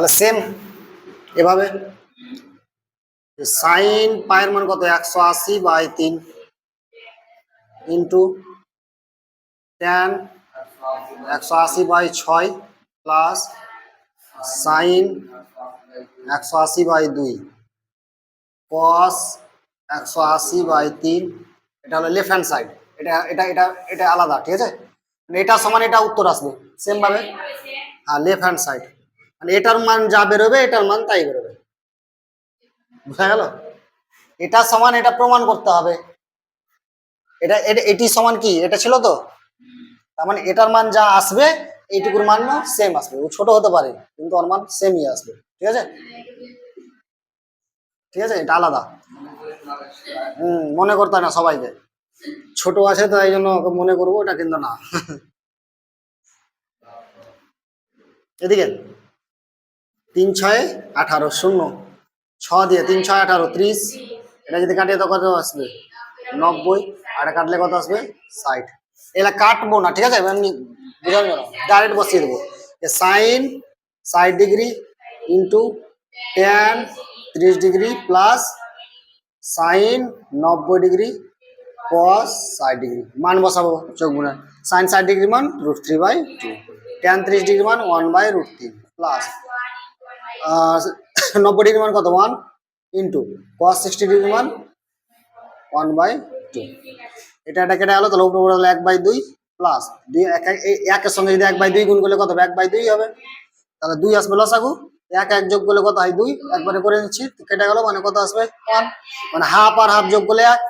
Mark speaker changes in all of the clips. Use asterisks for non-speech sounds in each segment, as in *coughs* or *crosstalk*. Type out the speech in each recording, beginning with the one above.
Speaker 1: তাহলে সেম এভাবে। সাইন পায়ের মান কত? একশো আশি বাই তিন ইন্টু ট্যান একশো আশি বাই ছয় প্লাস সাইন একশো আশি বাই দুই কস একশো আশি বাই তিন। এটা হলো লেফট হ্যান্ড সাইড এটা এটা এটা এটা আলাদা, ঠিক আছে? মানে এটা সমান, এটা উত্তর আসবে। সেম ভাবে? আর লেফট হ্যান্ড সাইড মানে এটার মান যা বেরোবে, এটার মান তাই বেরোবে। বুঝা গেল? এটা সমান, এটা প্রমাণ করতে হবে। এটা, এটা- সমান কি? এটা ছিল তো? তার মানে এটার মান যা আসবে, এইটুকুর মান না সেম আসবে। ও ছোট হতে পারে, কিন্তু ওর মান সেমই আসবে। ঠিক আছে? ঠিক আছে? এটা আলাদা। হুম, মনে করতে না সবাইকে। ছোট আছে তো এই জন্য মনে করব এটা কিন্তু না। এদিকে। তিন ছয় আঠারো শূন্য। ছ দিয়ে তিন ছয় আঠারো ত্রিশ। এটা যদি কাটিয়ে তো কত আসবে? নব্বই। আর এটা কাটলে কত আসবে? ষাট। এগুলা কাটবো না, ঠিক আছে? এমনি ডাইরেক্ট বসিয়ে দেবো। সাইন ষাট ডিগ্রি ইন্টু টেন ত্রিশ ডিগ্রি প্লাস সাইন নব্বই ডিগ্রি কস ষাট ডিগ্রি। মান বসাবো চোখ বুনে। সাইন ষাট ডিগ্রি মান root three by two tan ত্রিশ ডিগ্রি মান one by root three plus *coughs* নব্বই ডিগ্রি মান কত? One into cos sixty degree মান ওয়ান বাই টু এটা এটা কেটে গেলো তাহলে উপরে হলো এক বাই দুই প্লাস দুই একের সঙ্গে যদি এক বাই দুই গুণ করলে কত হবে? এক বাই দুই হবে। তাহলে দুই আসবে লসাগু এক এক যোগ করলে কত হয়? দুই। একবারে করে নিচ্ছি কেটে গেল মানে কত আসবে? ওয়ান মানে হাফ আর হাফ যোগ করলে এক।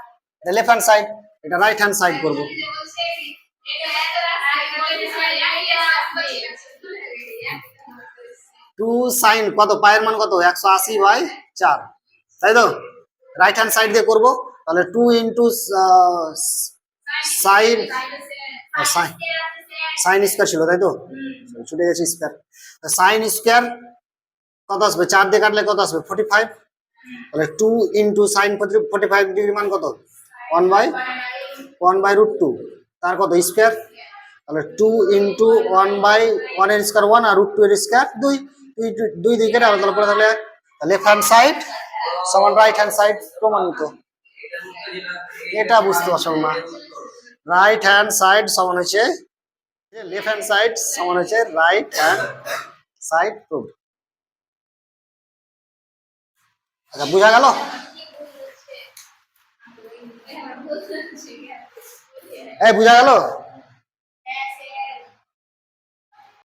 Speaker 1: এটা লেফট হ্যান্ড সাইড এটা রাইট হ্যান্ড সাইড করব। টু সাইন কত? পায়ের মান কত? একশো আশি বাই চার। তাই তো? রাইট হ্যান্ড সাইড দিয়ে করব। তাহলে two into sine sine sine square ছিল তাই তো? ছুটে গেছে স্কোয়ার সাইন স্কোয়ার কত আসবে? চার দিয়ে কাটলে কত আসবে? ফোর্টি ফাইভ তাহলে two into sine forty five degree মান কত? One by one by root two তার কত? স্কোয়ার তাহলে টু ইন্টু ওয়ান বাই ওয়ানের স্কোয়ার ওয়ান আর রুট টু এর স্কোয়ার দুই। দুই দিকে আলাদা করে তাহলে লেফট হ্যান্ড সাইড সমান রাইট হ্যান্ড সাইড প্রমাণিত। এটা বুঝতে পারছ না। রাইট হ্যান্ড সাইড সমান হচ্ছে লেফট হ্যান্ড সাইড সমান হচ্ছে রাইট হ্যান্ড সাইড প্রুভ আচ্ছা বুঝা গেল? এই, বুঝা গেল?